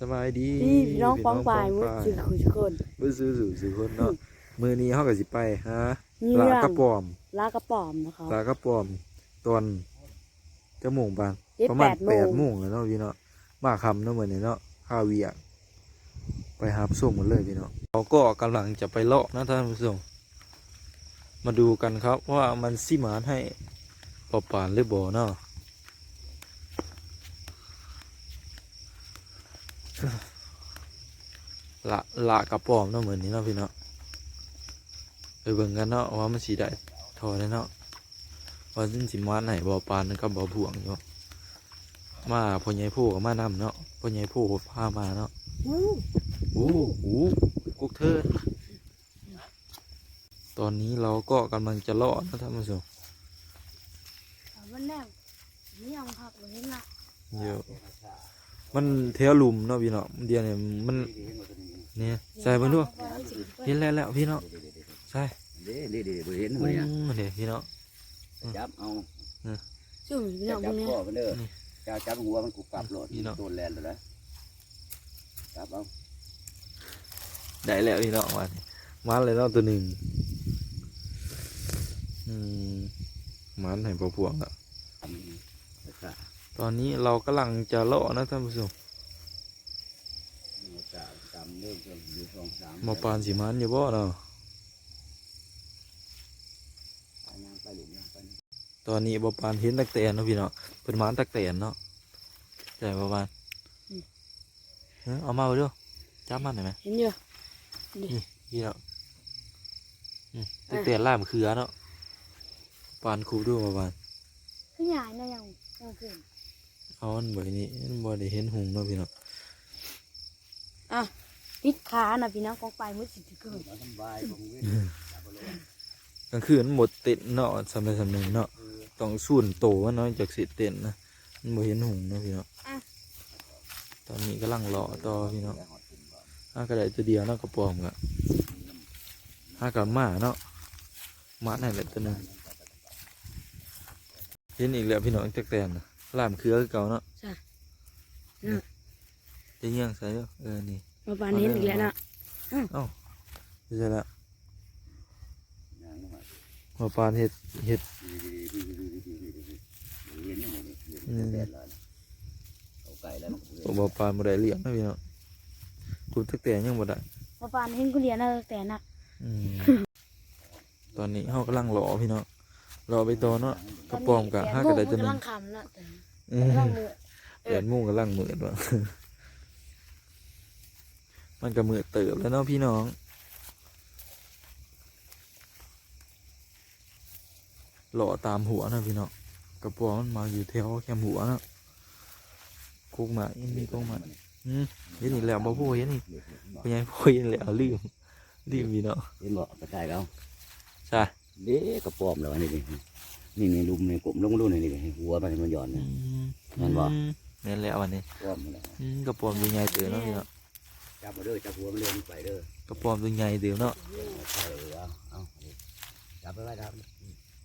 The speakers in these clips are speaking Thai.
สบายดีนี่พี่น้องป้องปลายพี่มุน้ดองสื่อป้องคุยทุกคนปลายมื้อซื้อสู่สู่คนเนาะมื้อนี้เฮาก็สิไปหานี่ลาเรื่องกระป๋อมลากระป๋อมนะคะลากระป๋อมตอนจะโมงปานเจ็ดประมาณแปดโมง8โมงแล้วเนาะพี่เนาะมาค่ำเนาะมื้อนี้เนาะข้าวเวียกไปหาผู้ส่งหมดเลยพี่เนาะเราก็กำลังจะไปเลาะนะท่านผู้ชมมาดูกันครับว่ามันสิหมานให้ปอปานหรือบ่เนาะ ละละกระป๋อมเนาะเหมือนนี้เนาะพี่เนาะไปเบิ่งกันเนาะว่ามันสีได้ทอได้เนาะว่าสิ้นสิมาไหนบ่อปานกับบ่อบ่วงอยู่มาพ่อใหญ่ผู้ก็มานำเนาะพ่อใหญ่ผู้ก็พามาเนาะอู้โอ้โหกุกเทิดตอนนี้เราก็กำลังจะเลาะนะท่านผู้ชมวันแรกนี่ยังพักเลยนะเยอะ มันแถวหลุมเนาะพี่เนาะเดียวเนี่ยมันเนี่ยใส่เบิ่งดูเห็นแล้วแล้วพี่เนาะใช่เด้เด้เด้บ่เห็นอืหัวเนี่ยมเดี๋ยวพี่เนาะจับเอาซึ่งพี่น้จัองบพวกนี้พ่อมันเด้อนี่จับจับหัวมันกูกลับรถนี่เนาะโดนแลนเลยนะจับเอาได้แล้วพี่เนาะมานี่มาเลยเนาะตัวหนึ่งอืมมันให้พอพวงอะทำภาษา ตอนนี้เรากำลังจะเลาะนะท่านผู้ชมภาษาตามเริ่มจนอยู่สองสามมาปานสีมันอยู่บ่เนาะไปย่างไปหลุมย่างไปนี่ตอนนี้บ่ปานเห็นตักแตนเนาะพี่เนาะเป็นหมันตักแตนเนาะใช่บ่ปานเอ้อเอามาเด้อจับมันหน่อยไหมเห็นอยู่พี่เนาะอืมตักแตนล่ามเขือเนาะปานคูดูบ่ปานขึ้นใหญ่นะยังยังขึ้น เอาอันบ่นี้มันบ่ได้เห็นหุงเนาะพี่เนาะอะติดขานะพี่น้องกองไปมุดสิทุกคนมาสบายผมเว้ยจับเอาเลยกลางคืนมันหมดเต็นเนาะสำหรับสำหนึงเนาะเออต้องสูนโตว่าน้อยจากสิเต้นนะมันบ่เห็นหุงเนาะพี่เนาะตอนนี้กำลังรอต่อพี่เนาะห้ากระไดตัวเดียวเนาะกระปอมกะห้ากับหมาเนาะหมาไหนนแหละตัวหนึงเห็นอีกแล้วพี่น้องจักแตนนะ ลามเครือคือเก่าเนาะจะเงี้ยงใส่เด้อเออนี่มาปานเห็นอีกแล้วนะใช่แล้วย่างลงมาหัวปานเห็ดเห็ดเห็นยังไงนี่เห็นแต่แดดเลยเอาไก่แล้วมันก็เห็นหัวปานบ่ได้เลี้ยงนะพี่เนาะคุณจักแตนยังบ่ได้มาปานเห็นกุเรียนนะแต่นักอืมตอนนี้เฮากำลังรอพี่เนาะ รอไปต่อเนาะกระปอมกะห้ากระไดตัวหนึงกำลังคำนะแต่อืมกำลังมือแปดโมงกำลังมืดวะมันก็มืดเติบแล้วเนาะพี่น้องหล่อตามหัวนะพี่น้องกระปอมันมาอยู่แถวแคมหัวนะกุกหมาอีนี่กุกหมาอืมเห็นอีกแล้วบ่พูดเห็นอีกพยายพูดเห็นแล้วลืมลืมพี่น้องเห็นบ่กระต่ายเขาใช่ เด็กกระปอมแล้วอันนี่นี่นี่นี่ลุมนี่กลุ่มลงดูนี่นี่หัวมันมันหย่อนอืนี่มแม่นบ่อืมแม่นแล้ววันนี้ปอมมันน่ะอืมกระปอมตัวใหญ่เติบเนาะพี่น้องจับมาเด้อจับหัวมันเลื่อนไปเด้อกระปอมตัวใหญ่เติบเนาะใช่เออเอาเอาจับไปไว้ครับ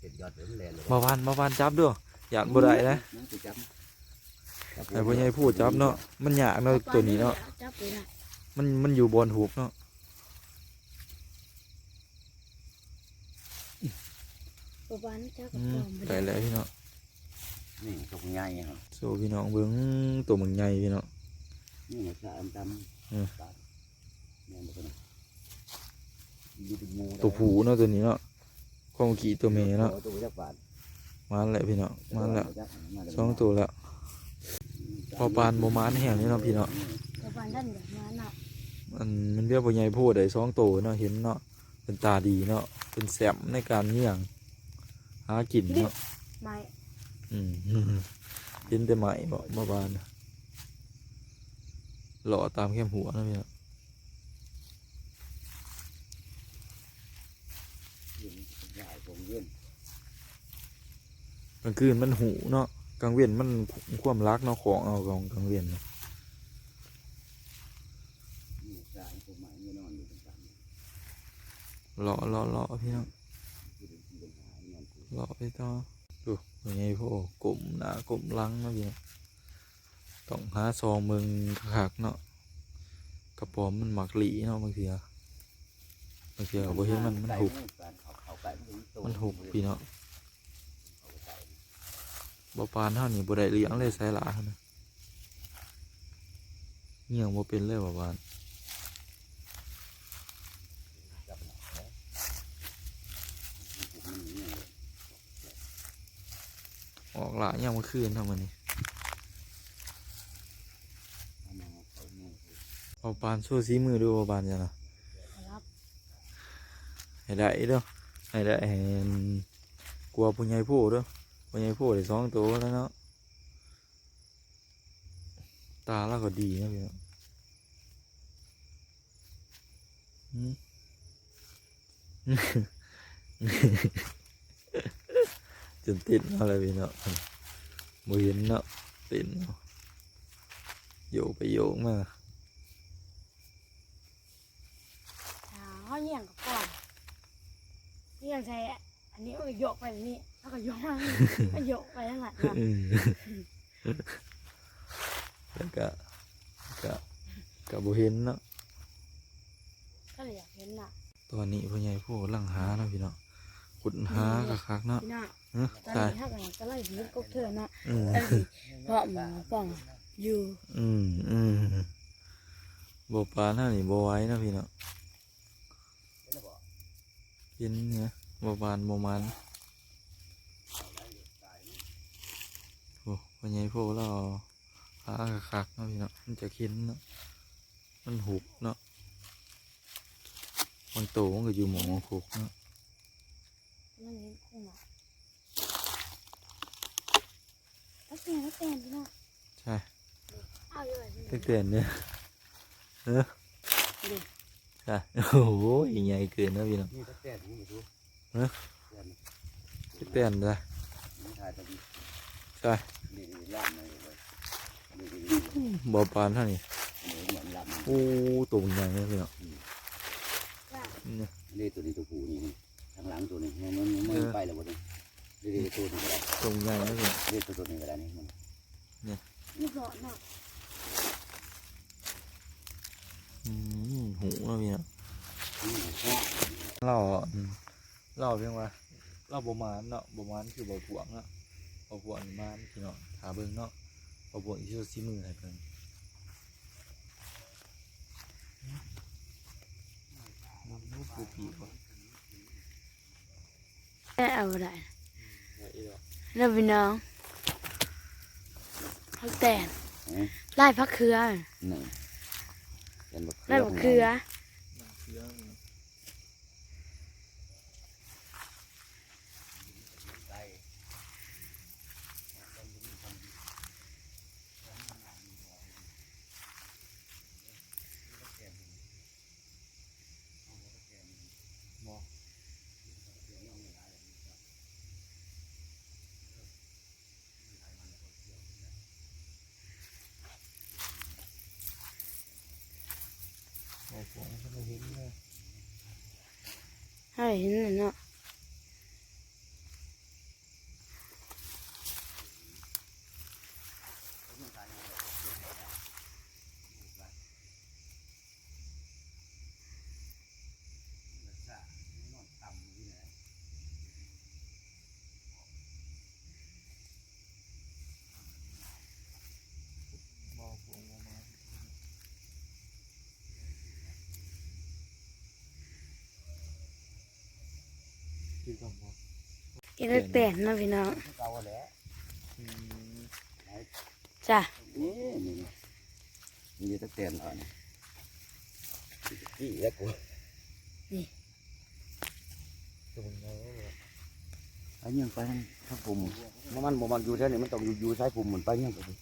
เห็ดยอดเดี๋ยวมันแลนเลยมาวันมาวันจับด้วยอยากบ่ได้นะนั่นสิจับจับไอ้พ่อใหญ่พูดจับเนาะมันยากเนาะตัวนี้เนาะจับไปนะมันมันอยู่บนหูกเนาะ มาปานจับกระอืป๋มอมไปแล้วพี่เนาะนี่ตกใหญ่ครับโซ่พี่น้องเบิ้งตัวมันใหญ่พี่เนาะนี่มันจะอันดำอืมปาดแม่นบ่ตัวนั้นอยู่เป็นหมู่ตัวผูเนาะตัวนี้เนาะความขี่ตัวเมย์เนาะตัวจักบาทมาแล้วพี่เนาะมาแล้วจักมาแล้วสองตัวแล้วพอปานโมมานแห้งนี่เนาะพี่เนาะมาปานด้านแบบนั้นน่ะมันมันเรียกพ่อใหญ่พูดได้สองตัวเนาะเห็นเนาะเป็นตาดีเนาะเป็นแสบในการเงี้ยง หากินเนาะไม่อืมเห็นแต่ไหมบอกมาบานหล่อตามแคมหัวนะพี่เนาะใหญ่ผมเย็นกลางคืนมันหูเนาะกลางเวียนมันความรักเนาะของเอาของกลางเวียนเนาะนี่สายผมหมายไม่นอนอยู่ตรงกลางหล่อหล่อหล่อพี่น้อง ที่เป็นที่เป็นหายนอนอยู่หล่อไปต่อดูยังไงพ่อกลุ่มหนากลุ่มลังเนาะพี่เนาะต้องหาซองมึงคักเนาะกระป๋อมมันหมักหลีเนาะบางทีอะบางทีก็บ่เห็นมันมันหุบมันหุบพี่เนาะบ่ปานเท่านี้บ่ได้เลี้ยงเลยใสายหลาเท่านะเงี้ยงบ่เป็นเลยบ่ปานออก หลายยังเมื่อคืนเท่ามันนี่บ่ปานโชว์สีมือดูบ่ปานจ้ะนะครับให้ได้เด้อให้ได้ให้กลัวผู้ใหญ่ผู้เด้อผู้ใหญ่ผู้ได้สองตัวแล้วเนาะตาเราก็ดีนะพี่เนาะอืม จนติดเนาะเลยพี่เนาะบ่เห็นเนาะติดเนาะโยกไปโยกมาอ่าเขาเยี่ยงกับก่อนเยี่ยงใส่อันนี้ก็โยกไปแบบนี้แล้วก็โยกมาแบบนี้ก็โยกไปทั้งหลังเนาะอืมแล้วก็ก็ก็บ่เห็นเนาะก็เลยอยากเห็นน่ะตอนนี้พ่อใหญ่ผู้กำลังหาเนาะพี่เนาะ ขุดหาคักๆเนาะพี่น้าเอ้อตอนใช่นี้ถ้ากันก็ไล่เห็นก็เถื่อนน่ะอืมเอ้ยเพราะหมอป่องอยู่อืมอืมบ่ปานเท่านี้บ่ไหว้เนาะพี่เนาะกินเนี่ยบ่ปานบ่มันโอ้พ่อใหญ่ผู้เราหาคักๆเนาะพี่เนาะมันจะกินเนาะมันหุบเนาะบางโตมันก็อยู่หมองคุกเนาะ นั่นเห็นคุ้งอะแล้วเสียงแล้วเต้นพี่น้าใช่เอาอยู่แบบนี้ตั้งแต่เนี่ยเออดูใช่โอ้โหใหญ่เกินนะพี่น้องนี่ตะแกรงนี่มาดูตั้งแต่เลยนี่ถ่ายตรงนี้ใช่นี่ล่ามเลยนี่นี่บ่ปานเท่านี้เหมือนล่ามโอ้ตัวใหญ่เลยพี่น้องจ้ะเนี่ยนี่ตัวนี้ตัวผู้นี่ ข้างหลังตัวนี้มันมันไปแล้วบ่นี่นี่ตัวนี้ก็ได้ตัวใหญ่นะพี่น้องนี่ตัวนี้ก็ได้นี่มันนี่ก่อนเนาะอืมหูนะพี่น้องนี่แค่เราอืมเราเพียงว่าเราบ่มานเนาะบ่มานคือบ่พวงเนาะบ่พวงนี่มานพี่น้องหาเบิ่งเนาะบ่พวงอีโซซิมือให้เพิ่นมันบ่ปูปีกบ่ แม่เอาได้ได้อีดอกแล้วพี่น้องพักแต่นไล่พักเครือนี่เป็นบักไล่พักเครือ น้ำเชื้อนี่ โอ้โหมันก็เห็นเลย ให้เห็นน่ะเนาะ มองผมมองมาคือคำบอ กอีกแต่นนะพี่น้องเก่าแล้วอืมจ้ะนี่นี่นี่ตะแกรงอ่อนนี่แล้วกูตัวมันไงวะไปยังไปทั้งปุ่มมันมันบ่มันอยู่แถวนี้มันต้องอยู่อยู่ซ้ายปุ่มเหมือนไปยังไปดิ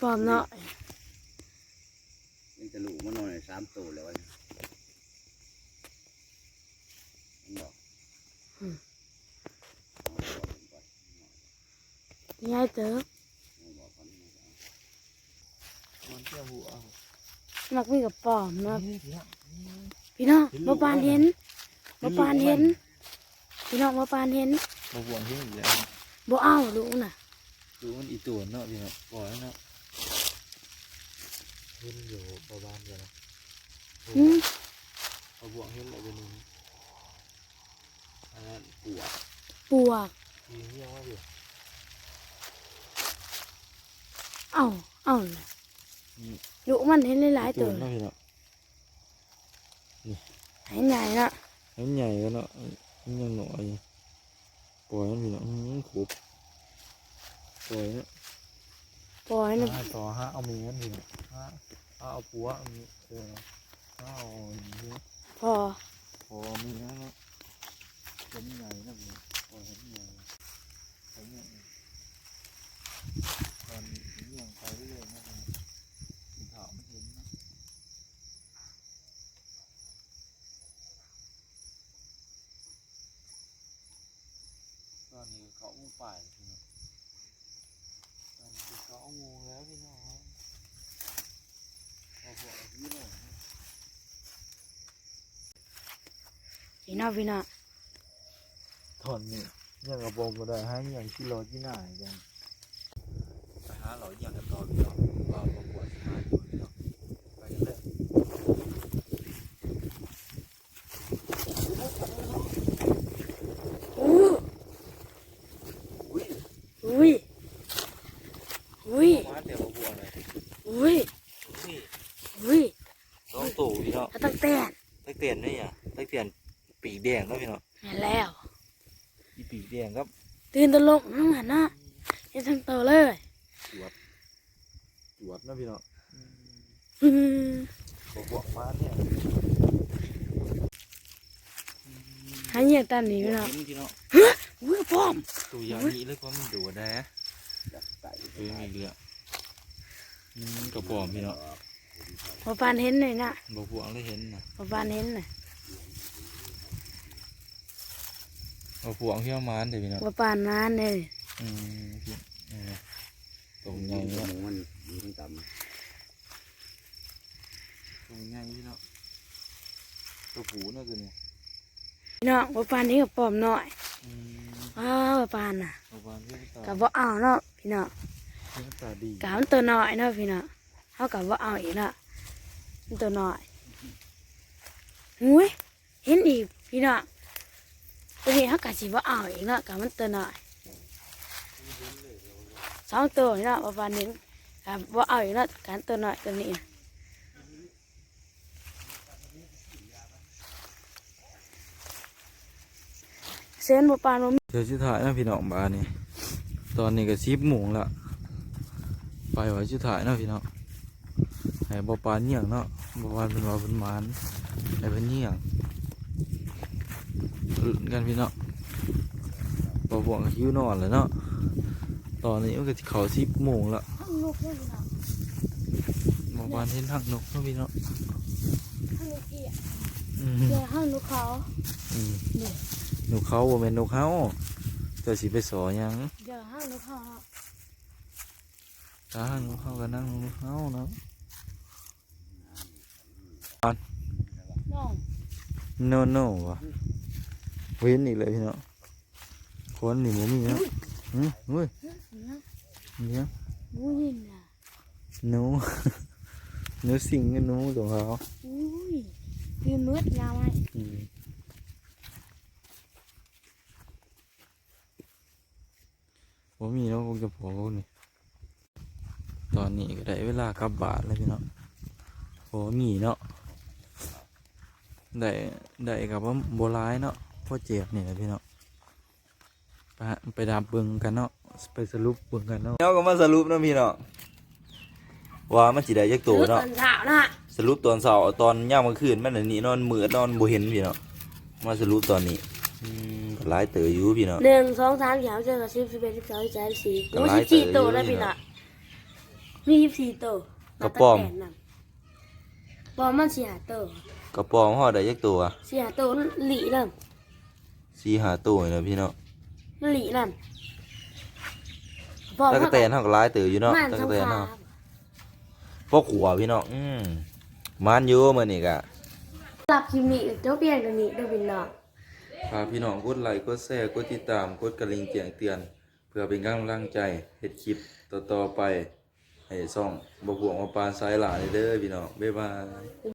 ปลอมเนาะยังจะลูกมันนอนในสามตัวแล้ววันมันบอก ยายเติบมันเที่ยวหัวมักมีกับปลอมเนาะพี่น้องมาปานเห็นมาปานเห็น พี่น้องมาปานเห็นมาบวงที่นี่แล้วบ่เอาลูกน่ะดูมันอีตัวเนาะพี่เนาะปล่อยเนาะเห็นอยู่ประมาณเดียวนะอืมเอาบวงเห็นอะไรเป็นนี้ อันนั้นปวกปวกทีเงี้ยว่าอยู่เอ้าเอ้าน่ะลูกมันเห็นหลายๆตัวเนาะพี่เนาะเห็นใหญ่ละให้มันใหญ่กันเนาะมันยังหน่อยปล่อยมันพี่เนาะอืมขุบปล่อยเนาะปล่อยนะห้าต่อห้าเอามีมันพี่เนาะห้าห้าเอาปัวเอามีเออห้าเอาอย่างนี้พอ พอมีแล้วเนาะ เห็นใหญ่นะพี่ปล่อยเห็นใหญ่เห็นใหญ่ตอนนี้ยังไปเรื่อยๆนะพี่ถามไม่เห็นนะตอนนี้เขาโมงป่ายพี่น้องตอนนี้เขาโมงแล้วพี่น้องพอบอกพี่น้องพี่น้องพี่น้อง อนนี้ยังกระโปรงก็ได้ให้ยังที่รอที่หนกันไปหาเราอย่างกันต่อพี่น้องว่าประกวดมาอยู่พี่น้องไปกันเลยอุ้ยอุ้ยมาแต่ประกวดเลยอุ้ยอุ้ยต้องตู่พี่น้องตั้งแต่ตักเตียนนี่อะตักเตียนปีกแดงนาะพี่น้องแม่นแล้ว ปีกแดงครับ ตื่นตะลกนั่งหันหน้าเห็นทั้งโตเลยจวดจวดเนาะพี่น้องอืมประกวดมาเนี่ยหาเหยียดตามนี้พี่น้องเห็นพี่น้องอุ้ยพร้อมตัวยางนี้เลยความมันดูได้อยากไก่เฮ้ยมีเรืออืมกระป๋อมพี่เนาะพอปานเห็นเลยนะบ่พวงเลยเห็นนะพอปานเห็นน่ะ บ่พวงพี่เอามานเดี๋ยวพี่เนาะพอปานนานเลยอืมพี่เออตรงใหญ่หเนาะมูมันอยู่ทั้งต่ตรงใหญ่พี่เนาะตัวผูเนาะตัวนี้พี่น้องพอปานนี้กับปอมหน่อยอืมว้าวพอปานน่ะกระป๋อมพี่ตากับว่าเอาเนาะพี่น้องพี่ตาดีกะมันตัวน้อยเนาะพี่น้องเขากับว่าเอาอีกละมันตัวน้อยหุ้ยเห็นอีกพี่น้อง ตัวนี้เขากะสิว่าเอาอีกเนาะกะมันตัวน้อยสองตัวนี่เนาะประมาณนี้กับว่าเอาอีกเนาะกันตัวน้อยตัวนี้เส้นบปานมเดี๋ยวสุดท้ายนะพี่น้องบ้านนี่ตอนนี้ก็สิบโมงละไปไว้สุดท้ายนะพี่น้องให้บ่ปานเหี่ยงเนาะบ่ปานเป็นว่าเป็นมานให้เป็นเหี่ยง ลุ้นกันพี่น้องบ่พวงก็หิวนอนแล้วเนาะตอนนี้มันก็สิเข้าสิบโมงละห้องนกเลยพี่น้องบ่ปานเห็นทางนกเนาะพี่น้องห้องนกเอียอืมเดี๋ยวห้องนกเขาอืมเนี่ยนกเขาบ่แม่นนกเฮาเจะสิไปสอหยังเดี๋ยวห้องนกเขาเนาะถ้าหางนกเฮาก็นั่งนกเฮาเนาะน้องโนโน่วะ เว้นอีกเลยพี่เนาะคนนี่บ่มีเนาะอืมเฮ้ยเนี่ยเนี่ยมูยินอะหนูหนูสิงกับหนูของเขาอุ้ยคือมืดยาวไหมอืมบ่มีเนาะคงจะพอพวกนี้ตอนนี้ก็ได้เวลากลับบ้านแล้วพี่เนาะบ่มีเนาะได้ได้กับว่าโบรายเนาะ พ่อเจ็บนี่แหละพี่เนาะไปหาไปดับเบิ่งกันเนาะไปสรุปเบิ่งกันเนาะเนาะก็มาสรุปเนาะพี่เนาะว่ามันสิได้จักตัวเนาะตอนเช้านะสรุปตอนเช้าตอนย่ามกลางคืนมันอันนี้นอนมืดนอนบ่เห็นพี่เนาะมาสรุปตอนนี้อืมก็หลายเต๋ออยู่พี่เนาะ หนึ่งสองสามสี่ห้าหกเจ็ดแปดสิบสิบเอ็ดสิบสองสิบสามสิบสี่ก็โอ้หลายสิบสี่เต๋อตัวอยู่ได้นี่พี่เนาะน่ะมีสิบสี่ตัวกระป๋อม นับตั้งแต่นั้นปอมมันสี่หาตัวกระป๋องห่อได้จักตัวสี่หาตัวหลีนั่น สี่หาตัวนี่นะพี่เนาะหลีนั่นปอมตะกะแตนเฮาก็หลายเต๋ออยู่เนาะมันตะสกะงแตนคราเนาะมพวกขัวพี่เนาะอืมมันอยู่มื้อนี้ก็หลับคลิปนี้เจ้าเปลี่ยนกันนี้เด้วยพี่น้องฝากพี่น้องกดไลค์กดแชร์กดติดตามกดกระลิ่งแจ้งเตือน เพื่อเป็นกำลังใจเฮ็ดคลิปต่อๆไปให้ซ่องบ่พวงมาปานสายหลายเด้อพี่น้องบ๊ายบาย